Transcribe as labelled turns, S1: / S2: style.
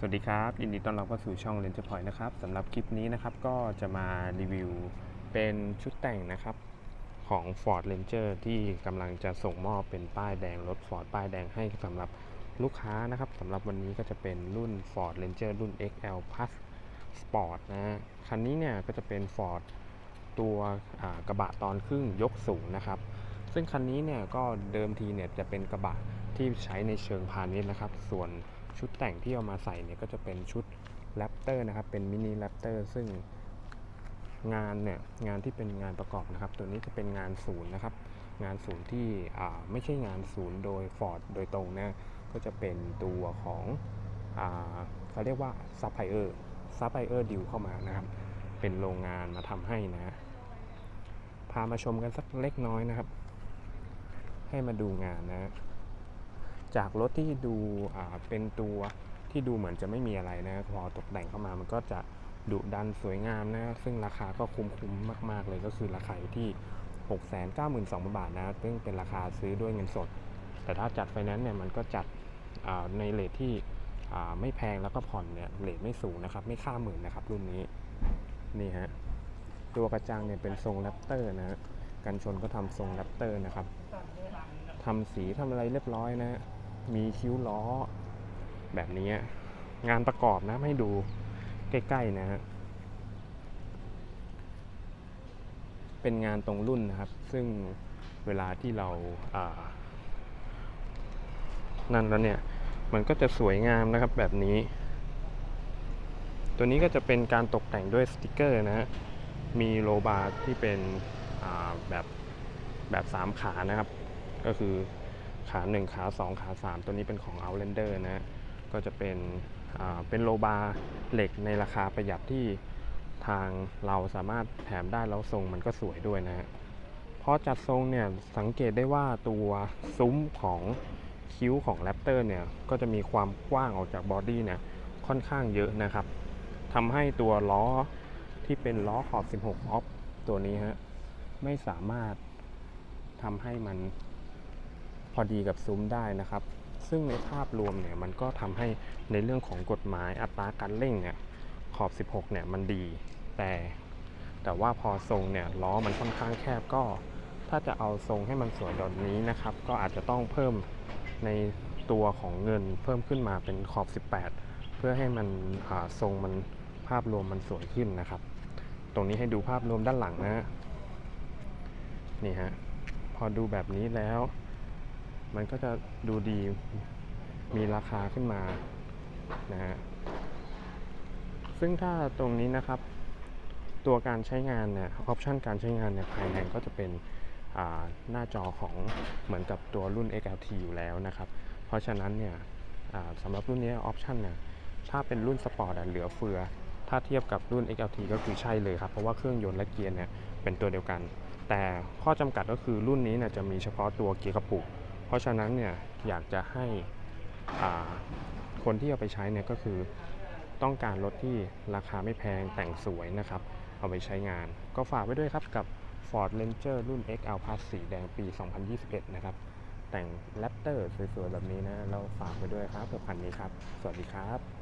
S1: สวัสดีครับยินดีต้อนรับเข้าสู่ช่อง Ranger Point นะครับสำหรับคลิปนี้นะครับก็จะมารีวิวเป็นชุดแต่งนะครับของ Ford Ranger ที่กำลังจะส่งมอบเป็นป้ายแดงรถ Ford ป้ายแดงให้สำหรับลูกค้านะครับสำหรับวันนี้ก็จะเป็นรุ่น Ford Ranger รุ่น XL Plus Sport นะฮะคันนี้เนี่ยก็จะเป็น Ford ตัวกระบะตอนครึ่งยกสูงนะครับ ซึ่งคันนี้เนี่ยก็เดิมทีเนี่ยจะเป็นกระบะที่ใช้ในเชิงพาณิชย์นะครับ ส่วน ชุดแต่งที่เอามาใส่เนี่ยก็จะเป็นชุดแรปเตอร์นะครับ เป็นมินิแรปเตอร์ซึ่งงานเนี่ยงานที่เป็นงานประกอบนะครับ ตัวนี้จะเป็นงานศูนย์นะครับ งานศูนย์ที่ไม่ใช่งานศูนย์โดย Ford โดยตรงนะก็จะเป็นตัวของเขาเรียกว่าซัพพลายเออร์ซัพพลายเออร์ดิวเข้ามานะครับ เป็นโรงงานมาทำให้นะพามาชมกันสักเล็กน้อยนะครับ ให้มาดูงานนะ จากรถที่ดูเป็นตัวที่ดูเหมือนจะไม่มีอะไรนะพอตกแต่งเข้ามามันก็จะดุดันสวยงามนะซึ่งราคาก็คุ้มคุ้มมาก ๆ เลยก็คือราคาอยู่ที่ 692,000 บาทนะซึ่งเป็นราคาซื้อด้วยเงินสด แต่ถ้าจัดไฟแนนซ์เนี่ยมันก็จัดในเลทที่ไม่แพงแล้วก็ผ่อนเนี่ยเลทไม่สูงนะครับ ไม่ข้าหมื่นนะครับ รุ่นนี้นี่ฮะตัวกระจังเนี่ยเป็นทรงแรปเตอร์นะกันชนก็ทำทรงแรปเตอร์นะครับทำสีทำอะไรเรียบร้อยนะ มีคิ้วล้อ แบบนี้ งานประกอบนะให้ดูใกล้ ๆ นะฮะเป็นงานตรงรุ่นนะครับ ซึ่งเวลาที่เราานั่นแล้วเนี่ย มันก็จะสวยงามนะครับแบบนี้ ตัวนี้ก็จะเป็นการตกแต่งด้วยสติกเกอร์นะฮะ มีโลบาร์ที่เป็นแบบแบบสามขานะครับ ก็คือ ขา 1 ขา 2 ขา 3 ตัวนี้เป็นของ Outlander นะ ก็จะเป็นเป็นโลบาร์เหล็กในราคาประหยัดที่ทางเราสามารถแถมได้แล้วทรงมันก็สวยด้วยนะฮะพอจัดทรงเนี่ยสังเกตได้ว่าตัวซุ้มของคิ้วของแรปเตอร์เนี่ยก็จะมีความกว้างออกจากบอดี้เนี่ยค่อนข้างเยอะนะครับทำให้ตัวล้อที่เป็นล้อขอบ 16 ออฟตัวนี้ฮะไม่สามารถทำให้มัน พอดีกับซุ้มได้นะครับ ซึ่งในภาพรวมเนี่ยมันก็ทำให้ในเรื่องของกฎหมายอัตราการเร่งเนี่ยขอบ 16 เนี่ยมันดีแต่แต่ว่าพอทรงเนี่ยล้อมันค่อนข้างแคบก็ ถ้าจะเอาทรงให้มันสวยแบบนี้นะครับ ก็อาจจะต้องเพิ่มในตัวของเงินเพิ่มขึ้นมาเป็นขอบ 18 เพื่อให้มันทรงมันภาพรวมมันสวยขึ้นนะครับ ตรงนี้ให้ดูภาพรวมด้านหลังนะนี่ฮะพอดูแบบนี้แล้ว มันก็จะดูดีมีราคาขึ้นมานะฮะซึ่งถ้าตรงนี้นะครับ ตัวการใช้งานเนี่ยออปชันการใช้งานเนี่ยภายในก็จะเป็นหน้าจอของเหมือนกับตัวรุ่น XLT อยู่แล้วนะครับ เพราะฉะนั้นเนี่ยสำหรับรุ่นนี้ออปชันเนี่ยถ้าเป็นรุ่นสปอร์ตเหลือเฟือ ถ้าเทียบกับรุ่น XLT ก็คือใช่เลยครับ เพราะว่าเครื่องยนต์และเกียร์เนี่ยเป็นตัวเดียวกัน แต่ข้อจำกัดก็คือรุ่นนี้เนี่ยจะมีเฉพาะตัวเกียร์กระปุก เพราะฉะนั้นเนี่ยอยากจะให้คนที่เอาไปใช้เนี่ยก็คือต้องการรถที่ราคาไม่แพงแต่งสวยนะครับ เอาไปใช้งาน ก็ฝากไว้ด้วยครับกับ Ford Ranger รุ่น XL Plus สีแดงปี 2021 นะครับ แต่งแรปเตอร์สวยๆ แบบนี้นะ เราฝากไว้ด้วยครับกับคันนี้ครับ สวัสดีครับ